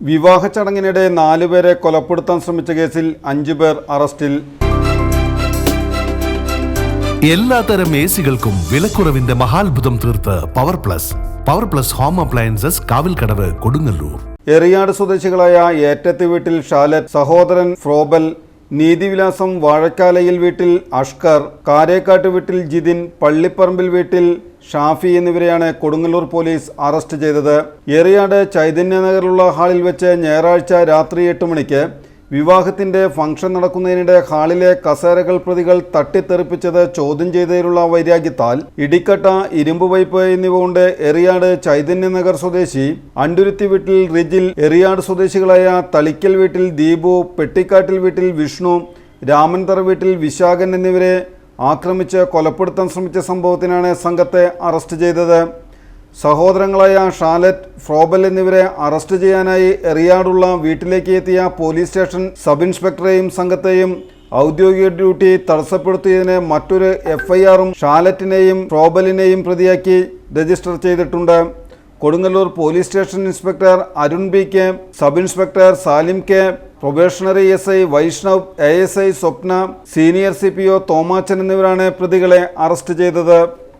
വിവാഹ ചടങ്ങിനിടെ നാലുപേരെ കൊലപ്പെടുത്താൻ ശ്രമിച്ച കേസിൽ അഞ്ചുപേർ അറസ്റ്റിൽ. എല്ലാത്തരം എ സികൾക്കും വിലക്കുറവിന്റെ മഹാത്ഭുതം തീർത്ത് power plus power plus home appliances Kavilkadavu Kodungallur. Eriyad സ്വദേശികളായ ഏറ്റത്തി വീട്ടിൽ ഷാലറ്റ് സഹോദരൻ ഫ്രോബൽ നീതിവിലാസം വാഴക്കാലയിൽ വീട്ടിൽ അഷ്കർ കാരേക്കാട്ട് വീട്ടിൽ ജിതിൻ പള്ളിപ്പറമ്പിൽ വീട്ടിൽ ഷാഫി എന്നിവരെയാണ് കൊടുങ്ങല്ലൂർ പോലീസ് അറസ്റ്റ് ചെയ്തത്. എറിയാട് ചൈതന്യനഗറിലുള്ള ഹാളിൽ വെച്ച് ഞായറാഴ്ച രാത്രി എട്ട് മണിക്ക് വിവാഹത്തിന്റെ ഫംഗ്ഷൻ നടക്കുന്നതിനിടെ ഹാളിലെ കസേരകൾ പ്രതികൾ തട്ടിത്തെറിപ്പിച്ചത് ചോദ്യം ചെയ്തതിലുള്ള വൈരാഗ്യത്താൽ ഇടിക്കട്ട ഇരുമ്പ് പൈപ്പ് എന്നിവ കൊണ്ട് എറിയാട് ചൈതന്യനഗർ സ്വദേശി അണ്ടുരുത്തി വീട്ടിൽ റിജിൽ എറിയാട് സ്വദേശികളായ തളിക്കൽ വീട്ടിൽ ദീപു പെട്ടിക്കാട്ടിൽ വീട്ടിൽ വിഷ്ണു രാമൻതറ വീട്ടിൽ വിശാഖൻ എന്നിവരെ ആക്രമിച്ച് കൊലപ്പെടുത്താൻ ശ്രമിച്ച സംഭവത്തിനാണ് സംഘത്തെ അറസ്റ്റ് ചെയ്തത്. സഹോദരങ്ങളായ ഷാലറ്റ് ഫ്രോബൽ എന്നിവരെ അറസ്റ്റ് ചെയ്യാനായി എറിയാടുള്ള വീട്ടിലേക്ക് എത്തിയ പോലീസ് സ്റ്റേഷൻ സബ് ഇൻസ്പെക്ടറെയും സംഘത്തെയും ഔദ്യോഗിക ഡ്യൂട്ടി തടസ്സപ്പെടുത്തിയതിന് മറ്റൊരു എഫ്ഐആറും ഷാലറ്റിനെയും ഫ്രോബലിനെയും പ്രതിയാക്കി രജിസ്റ്റർ ചെയ്തിട്ടുണ്ട്. Kodungallur police station inspector Arun B K sub inspector Salim K probationary S I Vaishnav A S I Swapna senior C P O Thomachan എന്നിവരാണ് പ്രതികളെ അറസ്റ്റ് ചെയ്തത്.